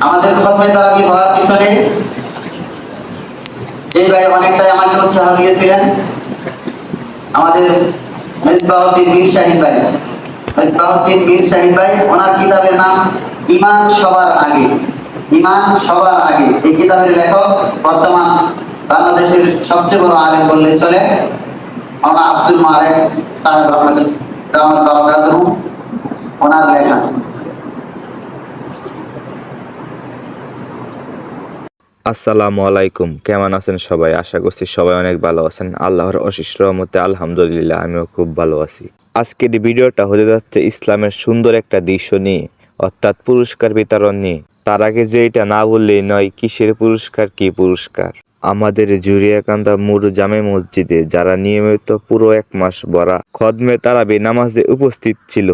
আমাদের খতমে তারাবি হওয়ার পিছনে? এই ভাই অনেকটাই আমাকে উৎসাহ দিয়েছিলেন। আমাদের মেজবাহুদ্দিন মীর শাহিদ ভাই। মেজবাহুদ্দিন মীর শাহিদ ভাই, ওনার কিতাবের নাম ইমান সবার আগে। ইমান সবার আগে। এই কিতাবের লেখক বর্তমান বাংলাদেশের সবচেয়ে বড় আলেম বললে চলে। মাওলানা আব্দুল মালেক সাহেব রহমতুল রহমত ওনার লেখা। আসসালামু আলাইকুম। কেমন আছেন সবাই? আশা করছি সবাই অনেক ভালো আছেন। আল্লাহর অশেষ রহমতে আলহামদুলিল্লাহ, আমিও খুব ভালো আছি। আজকের ভিডিওটা হতে যাচ্ছে ইসলামের সুন্দর একটা দৃশ্য নিয়ে, অর্থাৎ পুরস্কার বিতরণ নিয়ে। তার আগে যে এটা না বললেই নয়, কিসের পুরস্কার, কি পুরস্কার? আমাদের জুরিয়াকান্দা মুর জামে মসজিদে যারা নিয়মিত পুরো এক মাস বরা খদমে তারাবি নামাজে উপস্থিত ছিল,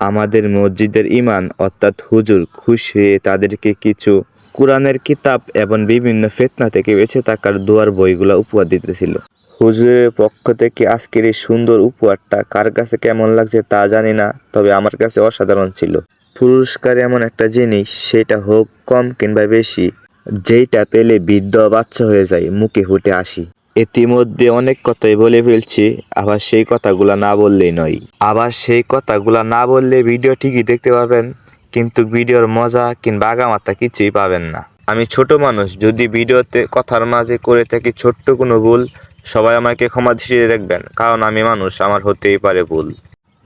আমাদের মসজিদের ইমান অর্থাৎ হুজুর খুশি হয়ে তাদেরকে কিছু কোরআনের কিতাব এবং বিভিন্ন ফেতনা থেকে বেঁচে থাকার দোয়ার বইগুলো উপহার দিতেছিল। হুজুরের পক্ষ থেকে আজকের এই সুন্দর উপহারটা কার কাছে কেমন লাগছে তা জানি না, তবে আমার কাছে অসাধারণ ছিল। পুরস্কার এমন একটা জিনিস, সেটা হোক কম কিংবা বেশি, যেইটা পেলে বৃদ্ধ বাচ্চা হয়ে যায়, মুখে ফুটে আসি। ইতিমধ্যে অনেক কথাই বলে ফেলছি, আবার সেই কথাগুলো না বললেই নয়। আবার সেই কথাগুলো না বললে ভিডিও ঠিকই দেখতে পাবেন কিন্তু ভিডিওর মজা কিংবা আগামাতা কিছুই পাবেন না। আমি ছোট মানুষ, যদি ভিডিওতে কথার মাঝে করে থাকি ছোট্ট কোনো ভুল, সবাই আমাকে ক্ষমা দৃষ্টিতে দেখবেন, কারণ আমি মানুষ, আমার হতেই পারে ভুল।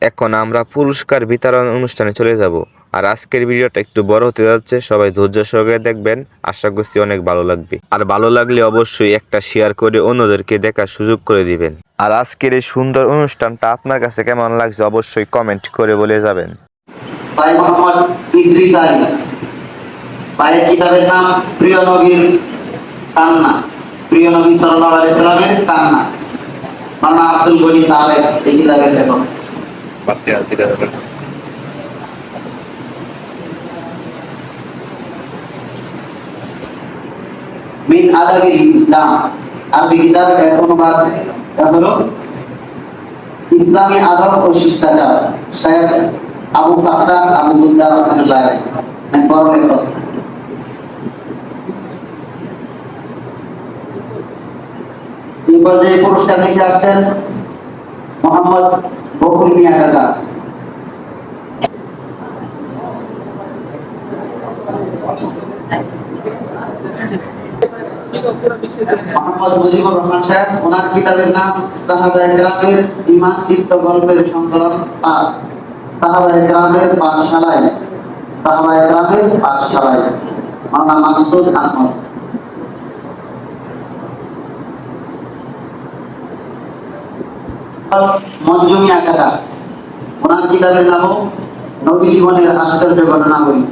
এখন আমরা পুরস্কার বিতরণ অনুষ্ঠানে চলে যাব, আর আজকের ভিডিওটা একটু বড় হতে যাচ্ছে, সবাই ধৈর্য সহকারে দেখবেন, আশা করছি অনেক ভালো লাগবে। আর ভালো লাগলে অবশ্যই একটা শেয়ার করে অন্যদেরকে দেখার সুযোগ করে দিবেন। আর আজকের এই সুন্দর অনুষ্ঠানটা আপনার কাছে কেমন লাগছে অবশ্যই কমেন্ট করে বলে যাবেন। ভাই মোহাম্মদ ইদ্রিস আলী। ভাইয়ের কিতাবের নাম প্রিয় নবীর কান্না প্রিয় নবী সাল্লাল্লাহু আলাইহি সাল্লামের কান্না মাওলানা আব্দুল গনি তালেব এই কিতাবের লেখক। মিন আদাবিল ইসলাম। আরবি কিতাব এর অনুবাদ হলো ইসলামী আদব ও শিষ্টাচার। আবু ফাহরান আবু বুল্লাহ রহমাতুল্লাহ আলাইহি। এক বড় লেখক। এই পর্যায়ে পুরস্কার নিতে আসছেন মোহাম্মদ বকুল মিয়া কাকা মোহাম্মদ ওনার কিতাবের নাম সাহাবা একরামের ইমান গল্পের সংকলন পাঁচ সাহাবা একরামের পাঠশালায় সাহাবা একরামের পাঠশালায়, মাওলানা মাকসুদ আহমদ। মঞ্জুমি আকাটা ওনার কিতাবের নামও নবী জীবনের আশ্চর্য ঘটনাবলী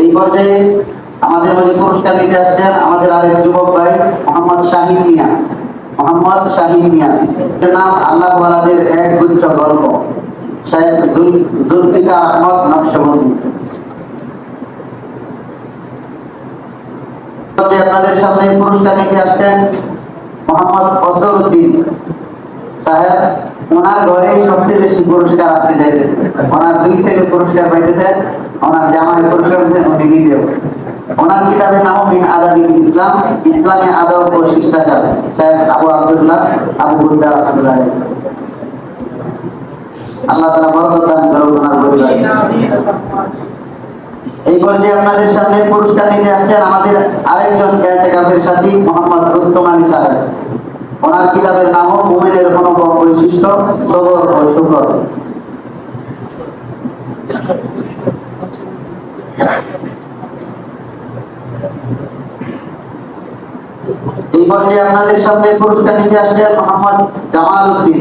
এই পর্যায়ে দিতে আমাদের মাঝে পুরস্কার নিতে আসছেন আমাদের আরেক যুবক ভাই, মোহাম্মদ শাহিন মিয়া। মোহাম্মদ শাহিন মিয়া নাম আল্লাহ এক গুচ্ছ গল্প। আপনাদের সামনে পুরস্কার নিতে আসছেন মোহাম্মদ সাহেব। ওনার ঘরে সবচেয়ে বেশি পুরস্কার আসতে ওনার দুই ছেলে পুরস্কার ওনার জামাই পুরস্কার ওনার কিতাবের নাম ইসলাম, ইসলামে আদব ও শিষ্টাচার। সাহেব আবু আব্দুল্লাহ, আবু বুদ্দা। আল্লাহ এই পর্যায়ে আপনাদের সামনে পুরস্কার নিতে আসছেন আমাদের আরেকজন সাথী, মোহাম্মদ রুস্তম আলী সাহেব। ওনার কিতাবের মুমিনের অনুপম বৈশিষ্ট্য, সবর ও শুকর এই পর্যায়ে আপনাদের সামনে পুরস্কার নিতে আসছেন মোহাম্মদ জামাল উদ্দিন।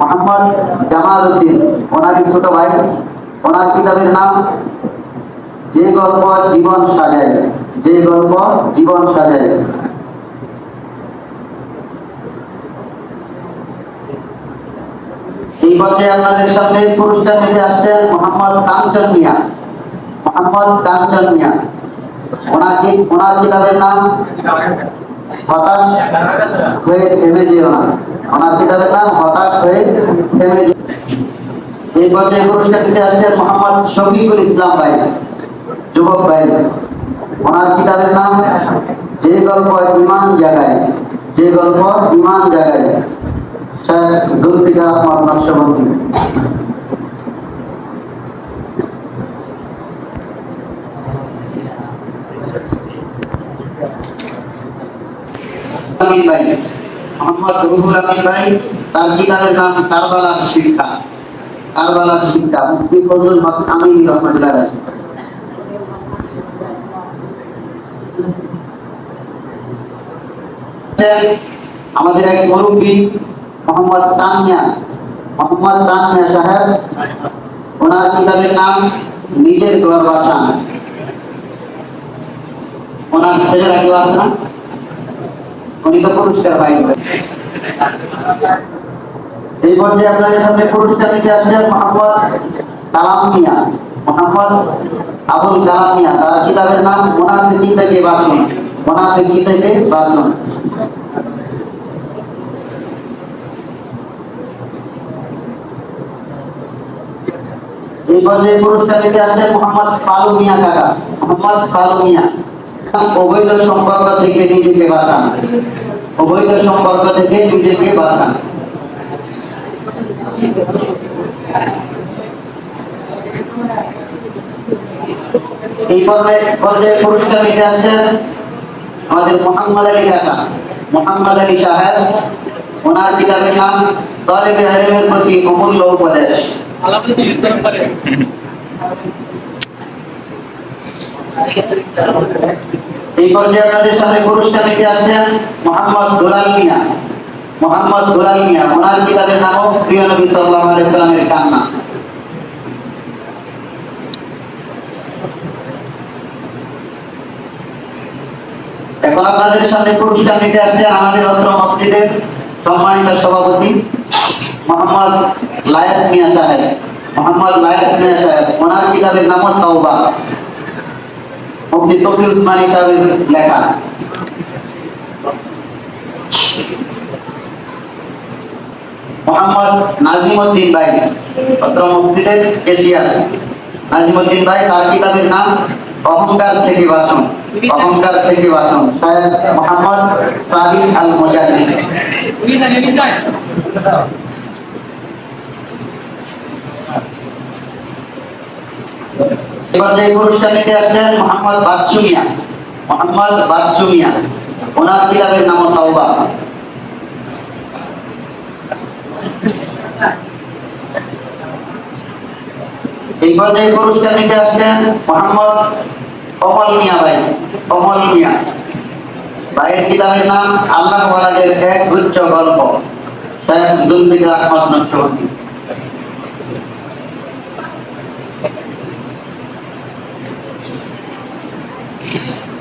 মোহাম্মদ জামাল উদ্দিন ওনারই ছোট ভাই? ওনার কিতাবের নাম? যে গল্প জীবন সাজায়, যে গল্প জীবন সাজায়। এই পর্যায়ে আপনাদের সামনে পুরস্কার নিতে আসছেন মোহাম্মদ কাঞ্চন মিয়া। মোহাম্মদ কাঞ্চন মিয়া। ওনার কি, ওনার কিতাবের নাম? হতাশ? হয়ে থেমে যেও না। ওনার কিতাবের নাম হতাশ হয়ে থেমে এই পর্যায়ে পুরস্কার দিতে আসছেন মোহাম্মদ শফিকুল ইসলাম ভাই, যুবক ভাই। ওনার কিতাবের নাম, যে গল্প ইমান জাগায়, যে গল্প ইমান জাগায়। শেখ জুলফিকার আহমদ নকশবন্দি ভাই। মোহাম্মদ রুহুল আমিন ভাই, তার কিতাবের নাম কারবালার শিক্ষা। কারবালার শিক্ষা, মুফতি ফজলুল হক আমিন রহমাতুল্লাহ আলাইহি। আমাদের এক মুরব্বী, মোহাম্মদ তানিয়া মোহাম্মদ তানিয়া সাহেব, ওনার কিতাবের নাম নিজের ঘর ওনার ছেলেরা কেউ আছে না? উনি তো পুরস্কার পাইবেন এই পর্যায়ে আপনাদের সামনে পুরস্কার নিতে আসছেন মোহাম্মদ কালাম মিয়া, মোহাম্মদ আবুল কালাম মিয়া। তার কিতাবের নাম মোনাফিকি থেকে বাঁচুন মোনাফিকি থেকে বাঁচুন এই পর্যায়ে পুরস্কার নিতে আসছেন মোহাম্মদ ফালু মিয়া কাকা, মোহাম্মদ ফালু মিয়া। অবৈধ সম্পর্ক থেকে নিজেকে বাঁচান অবৈধ সম্পর্ক থেকে নিজেকে বাঁচান এই পর্যায়ে পর্যায়ে পুরস্কার নিতে আসছেন আমাদের মোহাম্মদ আলী কাকা মোহাম্মদ আলী সাহেব ওনার কিতাবের নাম তলেবে আলিমের প্রতি অমূল্য উপদেশ এই পর্যায়ে আপনাদের সামনে পুরস্কার নিতে আসছেন মোহাম্মদ দুলাল মিয়া। মোহাম্মদ দুলাল মিয়া, ওনার কিতাবের নাম প্রিয় নবী সাল্লাল্লাহু আলাইহি সাল্লামের কান্না। এখন আপনাদের সামনে পুরস্কার নিতে আসছে আমাদের অত্র মসজিদের সম্মানিত সভাপতি মোহাম্মদ লায়েস মিয়া সাহেব। মোহাম্মদ লায়েস মিয়া সাহেব, ওনার কিতাবের নাম তাওবা। মুফতি তফি উসমানী সাহেবের লেখা মোহাম্মদ নাজিমউদ্দিন ভাই অত্র মসজিদের কেশিয়ার নাজিমউদ্দিন ভাই তার কিতাবের নাম অহংকার থেকে বাঁচুন অহংকার থেকে বাঁচুন শায়দ মোহাম্মদ সাদিক আল মুজাহিদ মিজান মিজান এবার যে পুরস্কার নিতে আসছেন মোহাম্মদ বাচ্চু মিয়া, মোহাম্মদ বাচ্চু মিয়া, ওনার কিতাবের নাম তাওবা। এই পর্যায়ে পুরস্কার নিতে আসছেন মোহাম্মদ কমল মিয়া ভাই, কমল মিয়া, ভাইয়ের কিতাবের নাম আল্লাহ ওয়ালাদের এক গুচ্ছ গল্প শেখ জুলফিকার আহমদ নকশবন্দি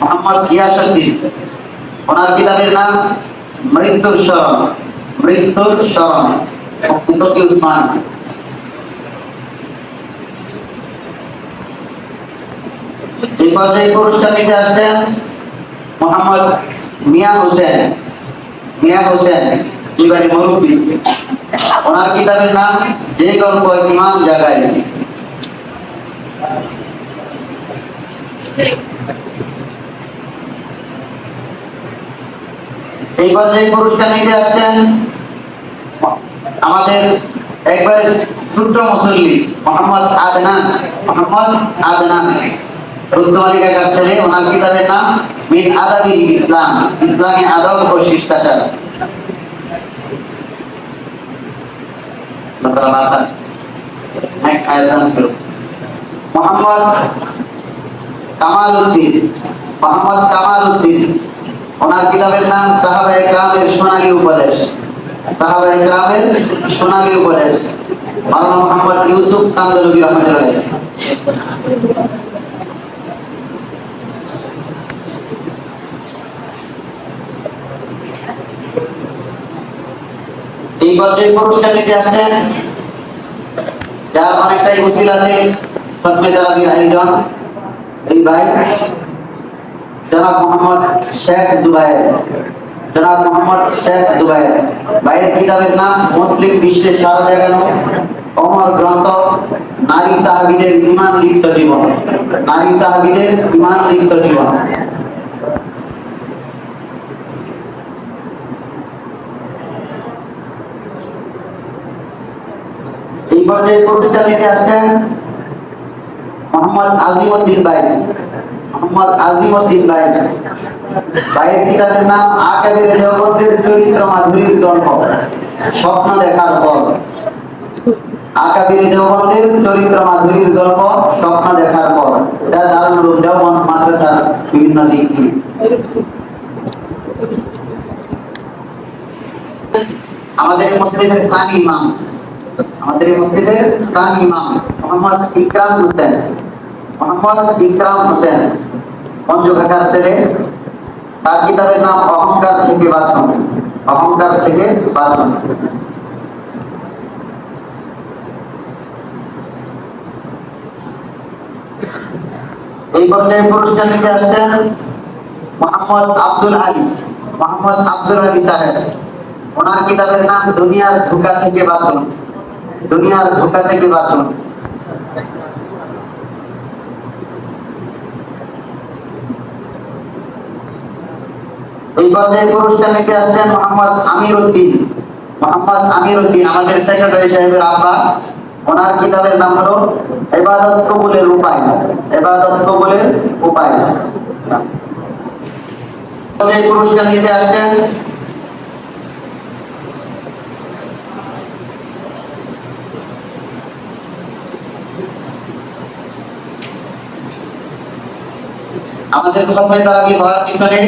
মোহাম্মদ গিয়াসউদ্দিন ওনার কিতাবের নাম মৃত্যুর স্মরণ মৃত্যুর স্মরণ মুফতি উসমান। এই পর্যায়ে পুরস্কার নিতে আসছেন মোহাম্মদ মিয়া হোসেন। মিয়া হোসেন জীবানী মুরব্বী। ওনার কিতাবের নাম যে গল্প ইমাম জাগায় এই পর্যায়ে পুরস্কার নিতে আসছেন, আমাদের একবার ছোট্ট মুসল্লি মোহাম্মদ আদনান মোহাম্মদ আদনান কামাল উদ্দিন, মোহাম্মদ কামাল উদ্দিন। ওনার কিতাবের নাম সাহাবা একরামের সোনালী উপদেশ। সাহাবা একরামের সোনালী উপদেশ। মাওলানা মোহাম্মদ ইউসুফ কান্দলবি এই পর্যায়ে পুরস্কার নিতে আসছেন। যার অনেকটাই উসিলাতে খতমে তারাবির আয়োজন। এই ভাই। জনাব মোহাম্মদ শেখ জুবাইর জনাব মোহাম্মদ শেখ জুবাইর ভাইয়ের কিতাবের নাম মুসলিম বিশ্বের সারা জাগানো অমর গ্রন্থ নারী সাহাবীদের ইমান লিপ্ত জীবন। নারী সাহাবীদের ইমান লিপ্ত জীবন। এই পর্যায়ে প্রতিষ্ঠা নিতে আসছেন মোহাম্মদ আজিমউদ্দিন ভাই। মোহাম্মদ আজিমউদ্দিন ভাই। ভাইয়ের কিতাবের নাম আকাবের দেওবন্দের চরিত্র মাধুরীর গল্প স্বপ্ন দেখার পর। আকাবির দেওবন্দের চরিত্র মাধুরীর গল্প, স্বপ্ন দেখার পর। এটা দারুল দেওবন্দ মাদ্রাসার বিভিন্ন দিক দিয়ে। আমাদের মসজিদের সানি ইমাম। আমাদের মসজিদের সানি ইমাম মোহাম্মদ ইকরাম হোসেন। মোহাম্মদ ইকরাম হোসেন। পঞ্চকাকার ছেলে। তার কিতাবের নাম অহংকার থেকে বাঁচন। অহংকার থেকে বাঁচন। এই পর্যায়ে পুরস্কার নিতে আসছেন মোহাম্মদ আব্দুল আলী। মোহাম্মদ আব্দুল আলী সাহেব। ওনার কিতাবের নাম দুনিয়ার ধোকা থেকে বাঁচুন। দুনিয়ার ধোকা থেকে বাঁচুন। এই পর্যায়ে পুরস্কার নিতে আসছেন মোহাম্মদ আমির উদ্দিন মোহাম্মদ আমির উদ্দিন আমাদের সেক্রেটারি সাহেবের আব্বা। ওনার কিতাবের নাম হলো এবাদত কবুলের উপায়। এবাদত কবুলের উপায়। পুরস্কার নিতে আসছেন আমাদের সময় তারাবি হওয়ার পিছনে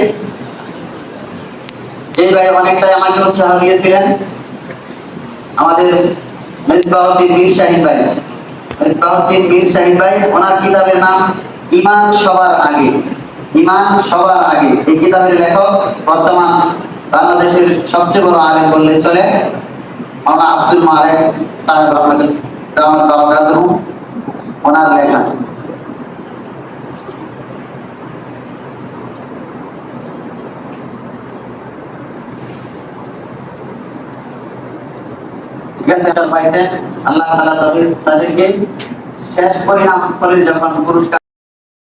ভাই অনেকটাই আমাকে উৎসাহ দিয়েছিলেন, আমাদের শাহিদ ভাই। শাহিদ ভাই, ওনার কিতাবের নাম ইমান সবার আগে। ইমান সবার আগে। এই কিতাবের লেখক বর্তমান বাংলাদেশের সবচেয়ে বড় আলেম বললে চলে, মাওলানা আব্দুল মালেক সাহেব ওনার লেখা। এটা পাইছেন আল্লাহ তাদের তাদেরকে শেষ পরিণাম করে যখন পুরস্কার